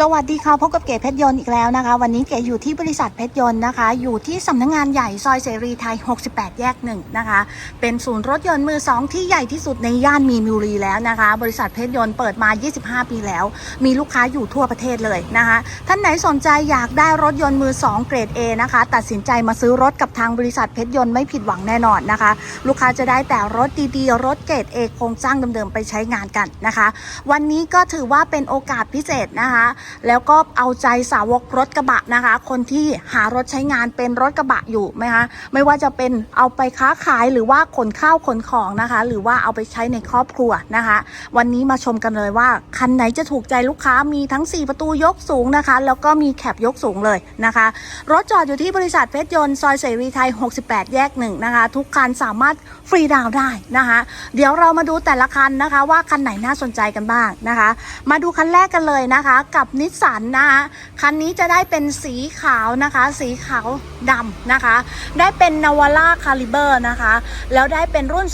สวัสดีค่ะพบกับเก๋เพชรยนต์อีกแล้วนะคะ วันนี้เก๋อยู่ที่บริษัทเพชรยนต์นะคะ อยู่ที่สำนักงงานใหญ่ซอยเสรีไทย 68 แยกหนึ่งนะคะ เป็นศูนย์รถยนต์มือสองที่ใหญ่ที่สุดในย่านมีนบุรีแล้วนะคะ บริษัทเพชรยนต์เปิดมา 25 ปีแล้ว มีลูกค้าอยู่ทั่วประเทศเลยนะคะ ท่านไหนสนใจอยากได้รถยนต์มือ2เกรด A นะคะ ตัดสินใจมาซื้อรถกับทางบริษัทเพชรยนต์ไม่ผิดหวังแน่นอนนะคะ ลูกค้าจะได้แต่รถดีๆรถเกรด A โครงสร้างเดิมๆไปใช้งานกันนะคะ วันนี้ก็ถือว่าเป็นโอกาสพิเศษนะคะแล้วก็เอาใจสาวกรถกระบะนะคะ คนที่หารถใช้งานเป็นรถกระบะอยู่ไหมคะไม่ว่าจะเป็นเอาไปค้าขายหรือว่าขนข้าวขนของนะคะ หรือว่าเอาไปใช้ในครอบครัวนะคะ วันนี้มาชมกันเลยว่า คันไหนจะถูกใจลูกค้ามีทั้ง 4 ประตูยกสูงนะคะ แล้วก็มีแคปยกสูงเลยนะคะ รถจอดอยู่ที่บริษัทเพชรยนต์ซอยเสรีไทย 68 แยกหนึ่งนะคะ ทุกคันสามารถฟรีดาวได้นะคะ เดี๋ยวเรามาดูแต่ละคันนะคะ ว่าคันไหนน่าสนใจกันบ้างนะคะ มาดูคันแรกกันเลยนะคะ กับนิสสันนะคะคันนี้จะได้เป็นสีขาวนะคะ สีขาวดำนะคะ ได้เป็นนาวาร่าคาลิเบอร์นะคะ แล้วได้เป็นรุ่น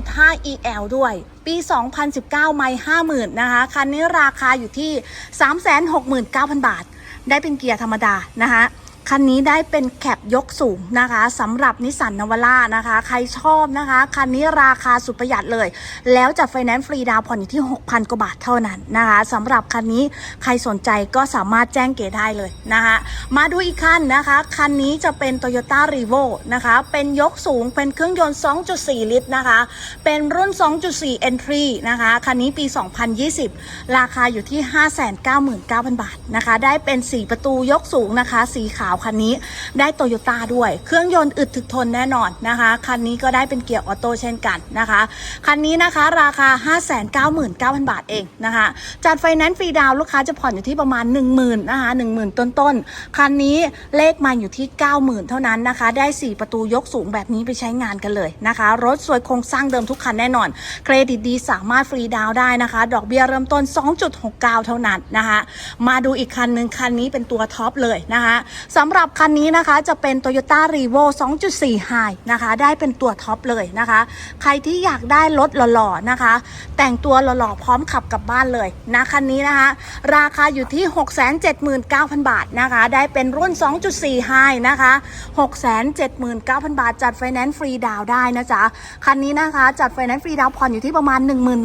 2.5 EL ด้วย ปี 2019 ไม่50,000นะคะ คันนี้ราคาอยู่ที่ 369,000 บาท ได้เป็นเกียร์ธรรมดานะคะ คันนี้ได้เป็นแคปยกสูงนะคะสำหรับนิสสันนวาร่านะคะ ใครชอบนะคะ คันนี้ราคาสุดประหยัดเลย แล้วจัดไฟแนนซ์ฟรีดาวน์ผ่อนอยู่ที่ 6,000 กว่าบาทเท่านั้นนะคะสำหรับคันนี้ใครสนใจก็สามารถแจ้งเก๋ได้เลยนะคะมาดูอีกคันนะคะ คันนี้จะเป็น Toyota r e v o นะคะ เป็นยกสูงเป็นเครื่องยนต์ 2.4 ลิตรนะคะ เป็นรุ่น 2.4 Entry นะคะ คันนี้ปี 2020 ราคาอยู่ที่ 599,000 บาทนะคะ ได้เป็น 4 ประตูยกสูงนะคะสีขาวคันนี้ได้โตโยต้าด้วย เครื่องยนต์อึดถึกทนแน่นอนนะคะ คันนี้ก็ได้เป็นเกียร์ออโต้เช่นกันนะคะ คันนี้นะคะราคา 599,000 บาทเองนะคะ จัดไฟแนนซ์ฟรีดาวลูกค้าจะผ่อนอยู่ที่ประมาณ 10,000นะคะ10,000 ต้นๆ คันนี้เลขมาอยู่ที่ 90,000 เท่านั้นนะคะ ได้ 4 ประตูยกสูงแบบนี้ไปใช้งานกันเลยนะคะ รถสวยโครงสร้างเดิมทุกคันแน่นอน เครดิตดีสามารถฟรีดาวได้นะคะ ดอกเบี้ยเริ่มต้น 2.69 เท่านั้นนะคะ มาดูอีกคันหนึ่งคันนี้เป็นตัวท็อปเลยนะคะสำหรับคันนี้นะคะจะเป็น Toyota r e v o 2.4 High นะคะ ได้เป็นตัวท็อปเลยนะคะ ใครที่อยากได้รถหล่อๆนะคะ แต่งตัวหล่อๆพร้อมขับกลับบ้านเลยนะคันนี้นะคะ ราคาอยู่ที่ 679,000 บาทนะคะ ได้เป็นรุ่น 2.4 High นะคะ 679,000 บาท จัดไฟแนนซ์ฟรีดาวได้นะจ๊ะ คันนี้นะคะจัดไฟแนนซ์ฟรีดาวผ่อนอยู่ที่ประมาณ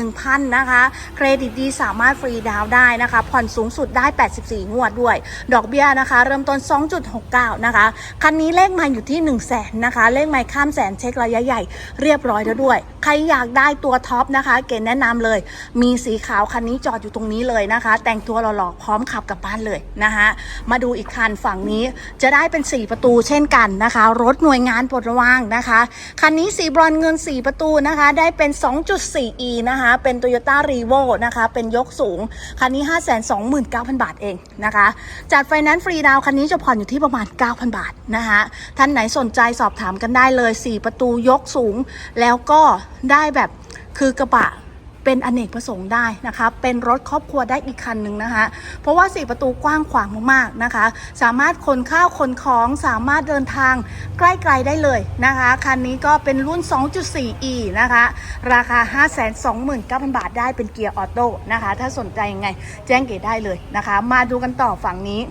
11,000นะคะเครดิตดีสามารถฟรีดาวได้นะคะ ผ่อนสูงสุดได้ 84 งวดด้วย ดอกเบี้ยนะคะ เริ่มต้น 2. 0.69 นะคะ คันนี้เลขไมาอยู่ที่ 1 0 0 0 0แสนนะคะ เลขไม้ข้ามแสนเช็คระยะใหญ่เรียบร้อยแล้วด้วย ใครอยากได้ตัวท็อปนะคะ เก๋แนะนำเลย มีสีขาวคันนี้จอดอยู่ตรงนี้เลยนะคะ แต่งตัวหล่อๆพร้อมขับกลับบ้านเลยนะคะมาดูอีกคันฝั่งนี้จะได้เป็น 4 ประตูเช่นกันนะคะ รถหน่วยงานปลดระวางนะคะ คันนี้สีบรอนเงิน 4 ประตูนะคะ ได้เป็น 2.4e นะคะ เป็น Toyota r e v o นะคะ เป็นยกสูง คันนี้ 529,000 บาทเองนะคะ จัดไฟแนนซ์ฟรีดาวน์คันนี้จะผ่อนอยู่ที่ประมาณ 9,000 บาทนะคะ ท่านไหนสนใจสอบถามกันได้เลย 4 ประตูยกสูง แล้วก็ ได้แบบคือกระบะเป็นอเนกประสงค์ได้นะคะ เป็นรถครอบครัวได้อีกคันหนึ่งนะคะ เพราะว่า4ประตูกว้างขวางมากๆนะคะ สามารถขนข้าวขนของสามารถเดินทางใกล้ๆได้เลยนะคะ คันนี้ก็เป็นรุ่น 2.4e นะคะ ราคา 529,000 บาทได้เป็นเกียร์ออโต้นะคะ ถ้าสนใจยังไงแจ้งเก๋ได้เลยนะคะ มาดูกันต่อฝั่งนี้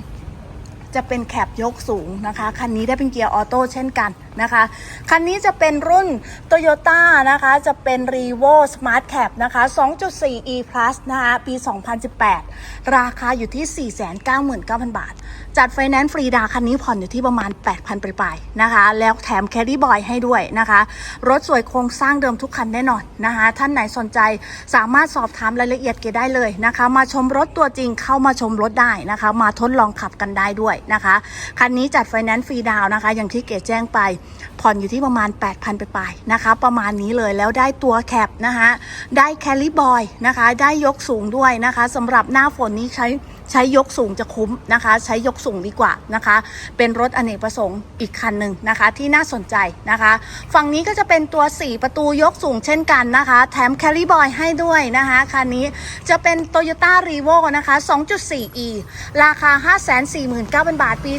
จะเป็นแคปยกสูงนะคะ คันนี้ได้เป็นเกียร์ออโต้เช่นกันนะคะ คันนี้จะเป็นรุ่น Toyota นะคะ จะเป็น r e v o Smart Cap นะคะ 2.4 e plus นะคะ ปี 2018 ราคาอยู่ที่ 499,000 บาท จัดไฟแนนซ์ฟรีดาวคันนี้ผ่อนอยู่ที่ประมาณ 8,000ปลายๆนะคะ แล้วแถมแคดดี้บอยให้ด้วยนะคะ รถสวยโครงสร้างเดิมทุกคันแน่นอนนะคะ ท่านไหนสนใจสามารถสอบถามรายละเอียดเกได้เลยนะคะ มาชมรถตัวจริงเข้ามาชมรถได้นะคะ มาทดลองขับกันได้ด้วยนะคะ คันนี้จัดไฟแนนซ์ฟรีดาวนะคะ อย่างที่เกดแจ้งไป ผ่อนอยู่ที่ประมาณ 8,000 ไปปลายนะคะ ประมาณนี้เลยแล้วได้ตัวแคปนะคะ ได้แคลริบอยนะคะ ได้ยกสูงด้วยนะคะสำหรับหน้าฝนนี้ใช้ ใช้ยกสูงจะคุ้มนะคะ ใช้ยกสูงดีกว่านะคะ เป็นรถอเนกประสงค์อีกคันหนึ่งนะคะ ที่น่าสนใจนะคะ ฝั่งนี้ก็จะเป็นตัว 4 ประตูยกสูงเช่นกันนะคะ แถมแคลรี่บอยให้ด้วยนะคะคันนี้จะเป็น Toyota r e v o นะคะ 2.4e ราคา 549,000 บาทปี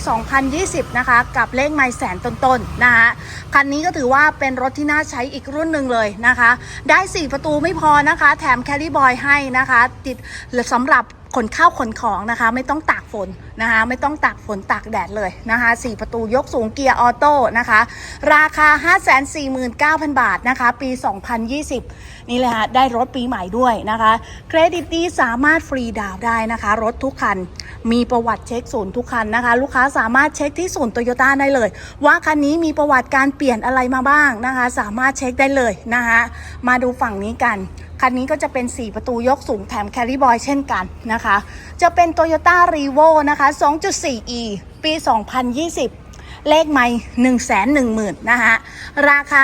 2020 นะคะ กับเลขไมล์แสนต้นๆนะคะคันนี้ก็ถือว่าเป็นรถที่น่าใช้อีกรุ่นหนึ่งเลยนะคะ ได้ 4 ประตูไม่พอนะคะ แถมแคลรี่บอยให้นะคะ ติดสำหรับ ขนข้าวขนของนะคะ ไม่ต้องตากฝน นะคะไม่ต้องตากฝนตากแดดเลยนะคะ4ประตูยกสูงเกียร์ออโต้นะคะ ราคา 549,000 บาทนะคะ ปี 2020 นี่เลยค่ะได้รถปีใหม่ด้วยนะคะ เครดิตดีสามารถฟรีดาวน์ได้นะคะ รถทุกคัน มีประวัติเช็คศูนย์ทุกคันนะคะ ลูกค้าสามารถเช็คที่ศูนย์โตโยต้าได้เลย ว่าคันนี้มีประวัติการเปลี่ยนอะไรมาบ้างนะคะ สามารถเช็คได้เลยนะคะมาดูฝั่งนี้กันคันนี้ก็จะเป็น 4 ประตูยกสูงแถมแคริบอยเช่นกันนะคะ จะเป็น Toyota r e v o นะคะ 2.4e ปี 2020 เลขไม่1 1 0 0 0 0 นะคะราคา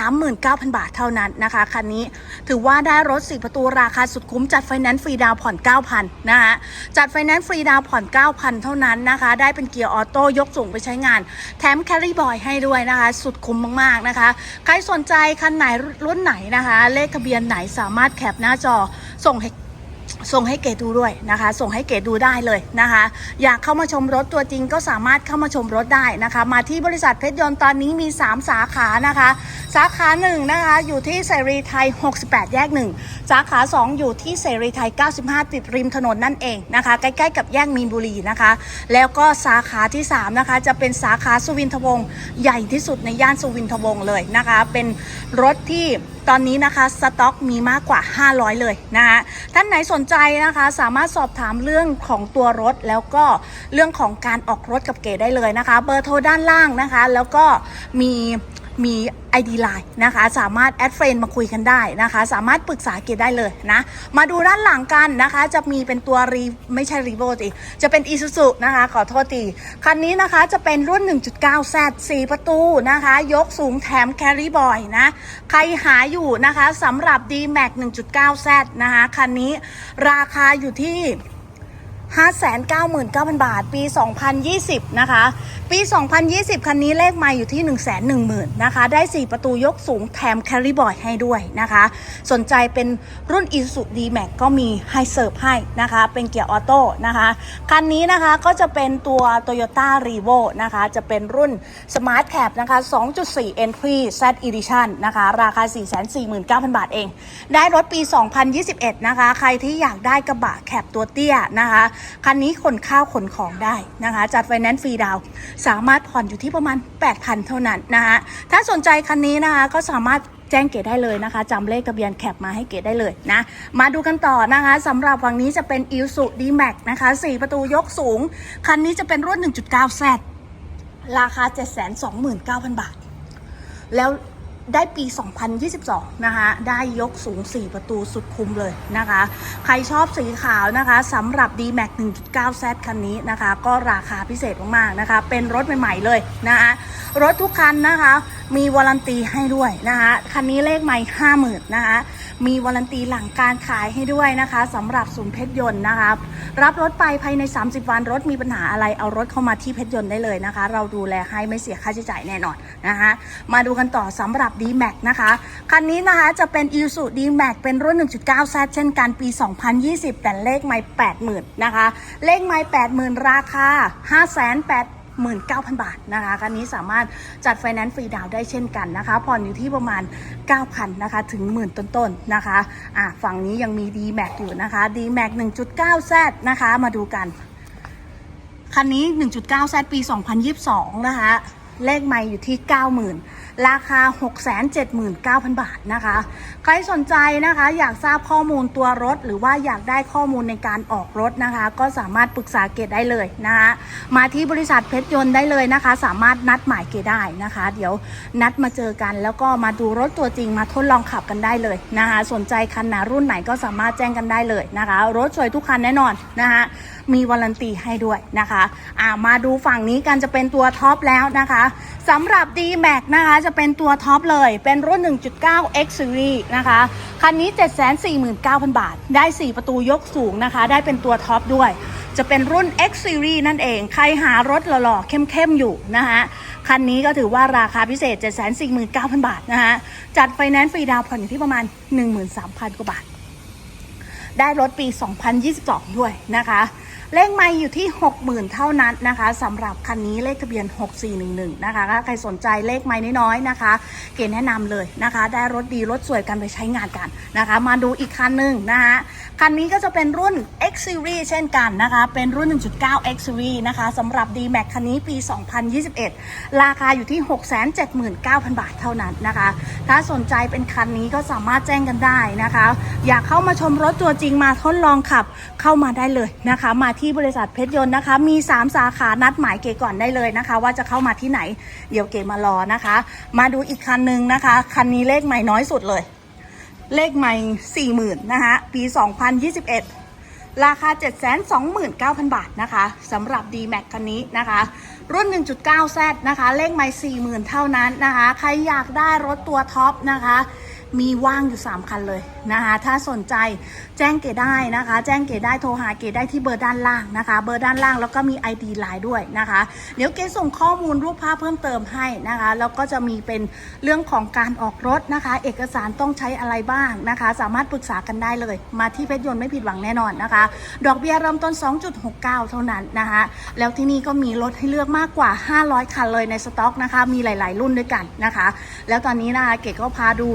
539,000 บาทเท่านั้นนะคะ คันนี้ถือว่าได้รถ 4 ประตูราคาสุดคุ้มจัดไฟแนนซ์ฟรีดาวผ่อน 9,000 นะคะจัดไฟแนนซ์ฟรีดาวผ่อน 9,000 เท่านั้นนะคะ ได้เป็นเกียร์ออโต้ยกสูงไปใช้งาน แถมแคริบอยให้ด้วยนะคะ สุดคุ้มมาก ๆ นะคะ ใครสนใจคันไหนรุ่นไหนนะคะ เลขทะเบียนไหนสามารถแคปหน้าจอส่งให้ ส่งให้เกดดูด้วยนะคะ ส่งให้เกดดูได้เลยนะคะ อยากเข้ามาชมรถตัวจริงก็สามารถเข้ามาชมรถได้นะคะ มาที่บริษัทเพชรยนต์ตอนนี้มี 3 สาขานะคะ สาขา1นะคะอยู่ที่เสรีไทย 68 แยก 1 สาขา 2 อยู่ที่เสรีไทย 95 ติดริมถนนนั่นเองนะคะ ใกล้ๆกับแยกมีนบุรีนะคะ แล้วก็สาขาที่ 3 นะคะ จะเป็นสาขาสุวินทวงศ์ใหญ่ที่สุดในย่านสุวินทวงศ์เลยนะคะ เป็นรถที่ตอนนี้นะคะสต็อกมีมากกว่า 500 เลยนะคะท่านไหนสนใจนะคะสามารถสอบถามเรื่องของตัวรถ แล้วก็เรื่องของการออกรถกับเก๋ได้เลยนะคะ เบอร์โทรด้านล่างนะคะ แล้วก็มี มี ID Line นะคะ สามารถแอดเฟรนมาคุยกันได้นะคะ สามารถปรึกษาเกดได้เลยนะ มาดูด้านหลังกันนะคะ จะมีเป็นตัวรีไม่ใช่รีโวสิจะเป็น i s u z u นะคะ ขอโทษทีคันนี้นะคะจะเป็นรุ่น 1.9 Z 4 ประตูนะคะ ยกสูงแถมแคริบอยนะ ใครหาอยู่นะคะสำหรับ D-Max 1.9 Z นะคะ คันนี้ราคาอยู่ที่599,000 บาท ปี 2020 นะคะ ปี 2020 คันนี้เลขไม่อยู่ที่ 110,000 นะคะ ได้ 4 ประตูยกสูงแถมแคริบอยให้ด้วยนะคะ สนใจเป็นรุ่น i s u d m a x ก็มีให้เสิร์ฟให้นะคะ เป็นเกียร์ออโต้นะคะ คันนี้นะคะก็จะเป็นตัว Toyota r e v o นะคะ จะเป็นรุ่น Smart Cab นะคะ 2.4 Entry Z Edition นะคะ ราคา 449,000 บาทเอง ได้รถปี 2021 นะคะ ใครที่อยากได้กระบะแคบตัวเตี้ยนะคะ คันนี้ขนข้าวขนของได้นะคะ จัดไฟแนนซ์ฟรีดาวสามารถผ่อนอยู่ที่ประมาณ 8,000 เท่านั้นนะคะถ้าสนใจคันนี้นะคะก็สามารถแจ้งเกดได้เลยนะคะจำเลขทะเบียนแคปมาให้เกดได้เลยนะ มาดูกันต่อนะคะสำหรับฝั่งนี้จะเป็นอิลสุดีแม็กนะคะ 4 ประตูยกสูง คันนี้จะเป็นรุ่น 1.9แซดราคา 729,000 บาท แล้ว ได้ปี 2022 นะคะ ได้ยกสูง 4 ประตูสุดคุ้มเลยนะคะ ใครชอบสีขาวนะคะสำหรับ D-Max 1.9 Z คันนี้นะคะ ก็ราคาพิเศษมากๆนะคะ เป็นรถใหม่ๆเลยนะคะ รถทุกคันนะคะ มีวารันตีให้ด้วยนะคะ คันนี้เลขไม่ 50,000นะคะ มีวารันตีหลังการขายให้ด้วยนะคะสำหรับศูนย์เพชรยนต์นะคะ รับรถไปภายใน 30 วันรถมีปัญหาอะไร เอารถเข้ามาที่เพชรยนต์ได้เลยนะคะ เราดูแลให้ไม่เสียค่าใช้จ่ายแน่นอนนะคะ มาดูกันต่อสำหรับ D-Max นะคะ คันนี้นะคะจะเป็น i s u D-Max เป็นรุ่น 1.9 Z เช่นกันปี 2020 แต่เลขไม่ 80,000 นะคะ เลขไม่ 80,000 ราคา 5 8 19,000 บาทนะคะคันนี้สามารถจัดไฟแนนซ์ฟรีดาวน์ได้เช่นกันนะคะ ผ่อนอยู่ที่ประมาณ 9,000นะคะถึงหมื่นต้นๆนะคะอะฝั่งนี้ยังมี D-Max อยู่นะคะ D-Max 1.9 Z นะคะ มาดูกัน คันนี้ 1.9 Z ปี 2022 นะคะ เลขไม่อยู่ที่ 90,000 ราคา 679,000 บาทนะคะ ใครสนใจนะคะ อยากทราบข้อมูลตัวรถ หรือว่าอยากได้ข้อมูลในการออกรถนะคะ ก็สามารถปรึกษาเกดได้เลยนะคะ มาที่บริษัทเพชรยนต์ได้เลยนะคะ สามารถนัดหมายเกดได้นะคะ เดี๋ยวนัดมาเจอกันแล้วก็มาดูรถตัวจริงมาทดลองขับกันได้เลยนะคะ สนใจคันไหนรุ่นไหนก็สามารถแจ้งกันได้เลยนะคะ รถสวยทุกคันแน่นอนนะคะ มีวารันตีให้ด้วยนะคะอ่ามาดูฝั่งนี้กันจะเป็นตัวท็อปแล้วนะคะสำหรับ D-Max นะคะจะเป็นตัวท็อปเลยเป็นรุ่น 1.9 X Series นะคะ คันนี้ 749,000 บาท ได้ 4 ประตูยกสูงนะคะ ได้เป็นตัวท็อปด้วย จะเป็นรุ่น X Series นั่นเอง ใครหารถหล่อๆเข้มๆ อยู่นะคะคันนี้ก็ถือว่าราคาพิเศษ 749,000 บาทนะคะจัดไฟแนนซ์ฟรีดาวน์ผ่อนอยู่ที่ประมาณ 13,000 กว่าบาท ได้รถปี 2022 ด้วยนะคะ เลขไม่อยู่ที่ 60,000 เท่านั้นนะคะสำหรับคันนี้เลขทะเบียน 6411 นะคะถ้าใครสนใจเลขไม่น้อยๆนะคะ เกณฑ์แนะนำเลยนะคะ ได้รถดีรถสวยกันไปใช้งานกันนะคะ มาดูอีกคันหนึ่งนะคะคันนี้ก็จะเป็นรุ่น X Series เช่นกันนะคะ เป็นรุ่น 1.9 X Series นะคะสำหรับ D-Max คันนี้ปี 2021 ราคาอยู่ที่ 679,000 บาทเท่านั้นนะคะ ถ้าสนใจเป็นคันนี้ก็สามารถแจ้งกันได้นะคะ อยากเข้ามาชมรถตัวจริงมาทดลองขับเข้ามาได้เลยนะคะมาที่บริษัทเพชรยนต์นะคะ มี 3 สาขานัดหมายเกก่อนได้เลยนะคะ ว่าจะเข้ามาที่ไหนเดี๋ยวเก๋มารอนะคะ มาดูอีกคันหนึ่งนะคะ คันนี้เลขใหม่น้อยสุดเลย เลขใหม่สี่หมื่นนะคะปี 2021 ราคา 729,000 บาทนะคะสำหรับ D-Max คันนี้นะคะ รุ่น 1.9Z นะคะ เลขใหม่40,000 เท่านั้นนะคะ ใครอยากได้รถตัวท็อปนะคะ มีว่างอยู่ 3 คันเลยนะคะ ถ้าสนใจแจ้งเกดได้นะคะ แจ้งเกดได้โทรหาเกดได้ที่เบอร์ด้านล่างนะคะ เบอร์ด้านล่างแล้วก็มี ID ไลน์ด้วยนะคะ เดี๋ยวเกดส่งข้อมูลรูปภาพเพิ่มเติมให้นะคะ แล้วก็จะมีเป็นเรื่องของการออกรถนะคะ เอกสารต้องใช้อะไรบ้างนะคะ สามารถปรึกษากันได้เลย มาที่เพชรยนต์ไม่ผิดหวังแน่นอนนะคะ ดอกเบี้ยเริ่มต้น 2.69 เท่านั้นนะคะ แล้วที่นี่ก็มีรถให้เลือกมากกว่า 500 คันเลยในสต็อกนะคะ มีหลาย ๆ รุ่นด้วยกันนะคะ แล้วตอนนี้นะคะเกดก็พาดู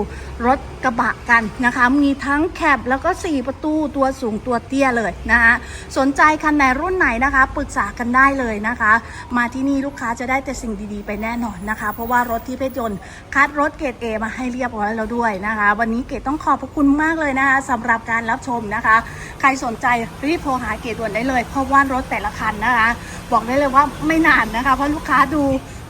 รรถกระบะกันนะคะ มีทั้งแคบแล้วก็ 4 ประตูตัวสูงตัวเตี้ยเลยนะคะสนใจคันไหนรุ่นไหนนะคะ ปรึกษากันได้เลยนะคะ มาที่นี่ลูกค้าจะได้แต่สิ่งดีๆไปแน่นอนนะคะ เพราะว่ารถที่เพชรยนต์คัดรถเกรด A มาให้เรียบร้อยแล้วด้วยนะคะ วันนี้เกดต้องขอบพระคุณมากเลยนะคะสำหรับการรับชมนะคะ ใครสนใจรีบโทรหาเกดด่วนได้เลย เพราะว่ารถแต่ละคันนะคะ บอกได้เลยว่าไม่นานนะคะ เพราะลูกค้าดู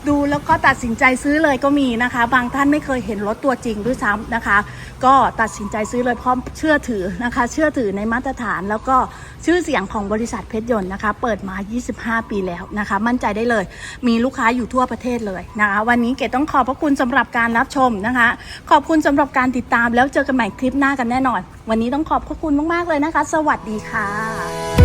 ดูแล้วก็ตัดสินใจซื้อเลยก็มีนะคะ บางท่านไม่เคยเห็นรถตัวจริงด้วยซ้ำนะคะ ก็ตัดสินใจซื้อเลยเพราะเชื่อถือนะคะ เชื่อถือในมาตรฐานแล้วก็ชื่อเสียงของบริษัทเพชรยนต์นะคะ เปิดมา 25 ปีแล้วนะคะ มั่นใจได้เลย มีลูกค้าอยู่ทั่วประเทศเลยนะคะ วันนี้เกดต้องขอบพระคุณสำหรับการรับชมนะคะ ขอบคุณสำหรับการติดตามแล้วเจอกันใหม่คลิปหน้ากันแน่นอน วันนี้ต้องขอบพระคุณมากๆเลยนะคะ สวัสดีค่ะ